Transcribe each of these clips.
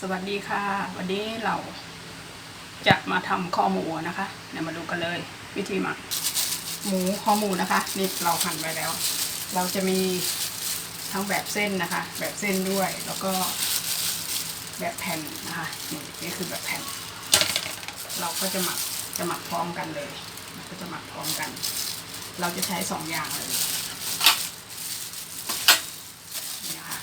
สวัสดีค่ะ วันนี้เราจะมาทำข้อหมูนะคะเดี๋ยวมาดูกันเลย วิธีหมักหมูข้อหมูนะคะนี่เราหั่นไว้แล้ว เราจะมีทั้งแบบเส้นนะคะ แบบเส้นด้วยแล้วก็แบบแผ่นนะคะนี่นี่คือแบบแผ่น เราก็จะหมักจะหมักพร้อมกันเลยก็จะหมักพร้อมกัน เราจะใช้สองอย่างเลยนี่ค่ะ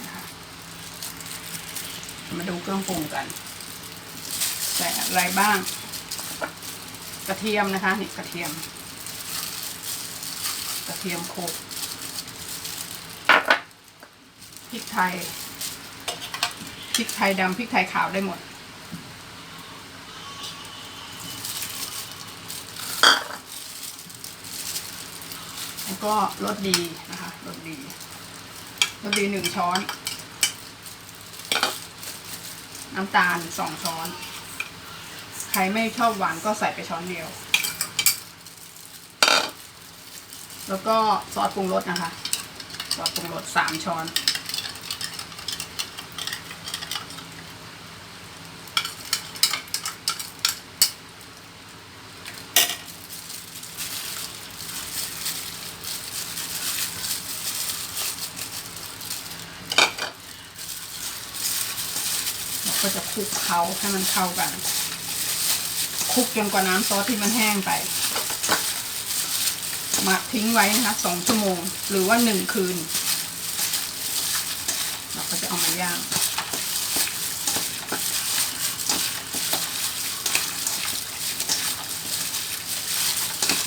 นะคะ มาดูเครื่องปรุงกัน ใส่อะไรบ้าง กระเทียมนะคะ นี่กระเทียม กระเทียมโขลกพริกไทยพริกไทยดำพริกไทยขาวได้หมดแล้วก็รสดีนะคะรสดีรสดีหนึ่งช้อน น้ำตาลสองช้อน ใครไม่ชอบหวานก็ใส่ไปช้อนเดียว แล้วก็ซอสปรุงรสนะคะ ซอสปรุงรสสามช้อน ก็จะคลุกเคล้าให้มันเข้ากันคลุกจนกว่าน้ำซอสที่มันแห้งไปหมักทิ้งไว้นะคะสองชั่วโมง หรือว่าหนึ่งคืน เราก็จะเอามาย่าง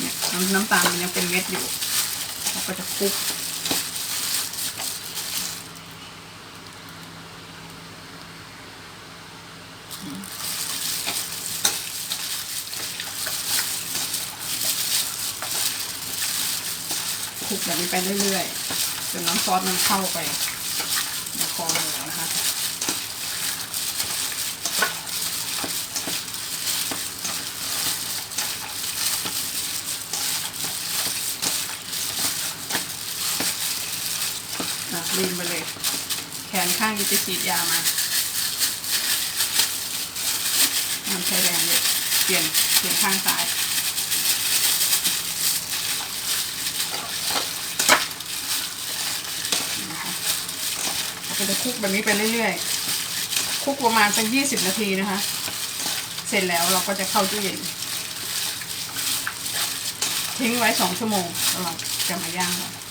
เนี่ยน้ำน้ำตาลมันยังเป็นเม็ดอยู่ เราก็จะคลุก คลุกแบบนี้ไปเรื่อยๆจนน้ำซอสมันเข้าไปในคอหมูนะคะอะลืมไปเลย แขนข้างนี้ไปฉีดยามา มันใช้แรงเยอะเปลี่ยนเปลี่ยนข้างซ้ายนะคะเราก็จะคลุกแบบนี้ไปเรื่อยๆคลุกประมาณสักยี่สิบนาทีนะคะ เสร็จแล้วเราก็จะเข้าตู้เย็นทิ้งไว้สองชั่วโมงเราจะมาย่างกัน